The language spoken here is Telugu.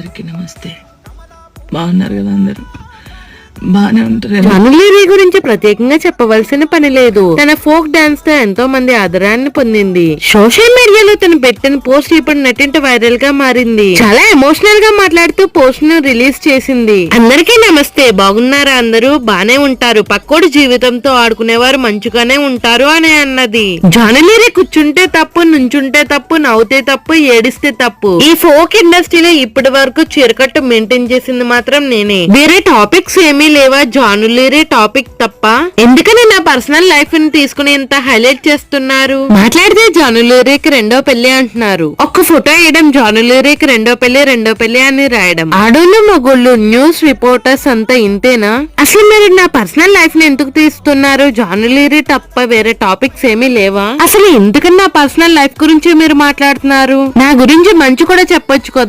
అందరికీ నమస్తే. బాగున్నారు కదా అందరూ? బానే ఉంటుంది జానులేరి గురించి ప్రత్యేకంగా చెప్పవలసిన పని లేదు. తన ఫోక్ డాన్స్తో ఎంతో మంది ఆదరాన్ని పొందింది. సోషల్ మీడియాలో తను పెట్టిన పోస్ట్ ఇప్పుడు నెట్టింట వైరల్గా మారింది. చాలా ఎమోషనల్గా మాట్లాడుతూ పోస్ట్ను రిలీజ్ చేసింది. అందరికీ నమస్తే బాగున్నారా అందరూ? బానే ఉంటారు. పక్కోడి జీవితంతో ఆడుకునేవారు మంచిగానే ఉంటారు అని అన్నది. జానులేరి కూర్చుంటే తప్పు నుంచుంటే తప్పు నవ్వుతే తప్పు ఏడిస్తే తప్పు. ఈ ఫోక్ ఇండస్ట్రీలో ఇప్పటి వరకు చీరకట్టు మెయింటైన్ చేసింది మాత్రం నేనే. వేరే టాపిక్స్ ఏమీ లేవా జానులేరే టాపిక్ తప్ప? ఎందుకని నా పర్సనల్ లైఫ్ని తీసుకుని ఇంత హైలైట్ చేస్తున్నారు? మాట్లాడితే జానులేరేకి రెండో పెళ్ళి అంటున్నారు. ఒక్క ఫోటో వేయడం జానులేరేకి రెండో పెళ్ళి రెండో పెళ్ళి అని రాయడం. ఆడోళ్ళు మగోళ్ళు న్యూస్ రిపోర్టర్స్ అంతా ఇంతేనా? అసలు మీరు నా పర్సనల్ లైఫ్ని ఎందుకు తీస్తున్నారు? జానులేరే తప్ప వేరే టాపిక్స్ ఏమీ లేవా? అసలు ఎందుకని నా పర్సనల్ లైఫ్ గురించి మీరు మాట్లాడుతున్నారు? నా గురించి మంచి కూడా చెప్పొచ్చు కదా